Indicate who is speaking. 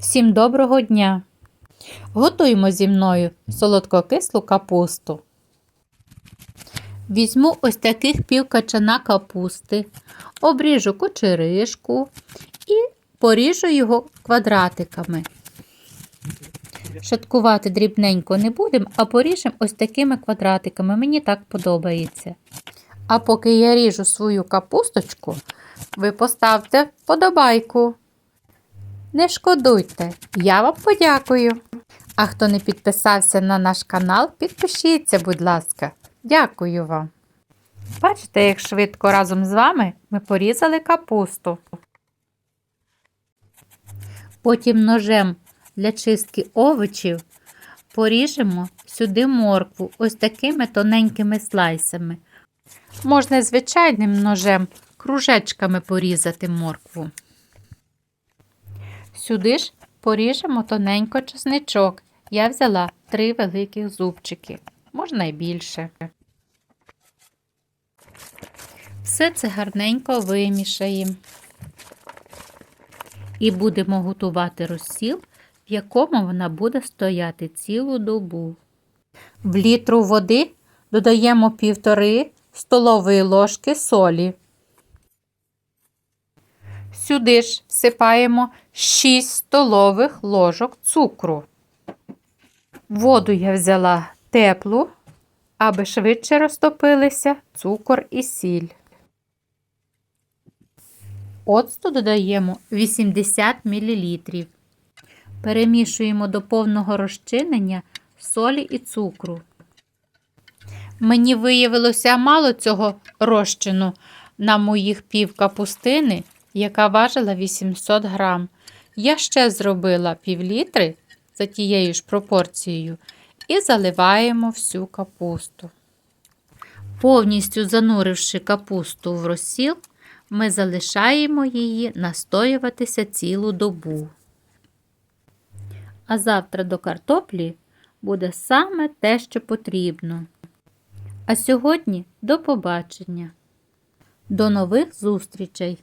Speaker 1: Всім доброго дня! Готуємо зі мною солодкокислу капусту. Візьму ось таких пів качана капусти, обріжу кучеришку і поріжу його квадратиками. Шаткувати дрібненько не будемо, а поріжемо ось такими квадратиками. Мені так подобається. А поки я ріжу свою капусточку, ви поставте вподобайку. Не шкодуйте, я вам подякую. А хто не підписався на наш канал, підпишіться, будь ласка. Дякую вам. Бачите, як швидко разом з вами ми порізали капусту. Потім ножем для чистки овочів поріжемо сюди моркву ось такими тоненькими слайсами. Можна звичайним ножем кружечками порізати моркву. Сюди ж поріжемо тоненько чесничок. Я взяла три великих зубчики, можна й більше. Все це гарненько вимішаємо. І будемо готувати розсіл, в якому вона буде стояти цілу добу. В літру води додаємо півтори столової ложки солі. Сюди ж всипаємо 6 столових ложок цукру. Воду я взяла теплу, аби швидше розтопилися цукор і сіль. Оцту додаємо 80 мл. Перемішуємо до повного розчинення солі і цукру. Мені виявилося мало цього розчину на моїх пів капустини, яка важила 800 грам. Я ще зробила пів літри за тією ж пропорцією і заливаємо всю капусту. Повністю зануривши капусту в розсіл, ми залишаємо її настоюватися цілу добу. А завтра до картоплі буде саме те, що потрібно. А сьогодні до побачення. До нових зустрічей!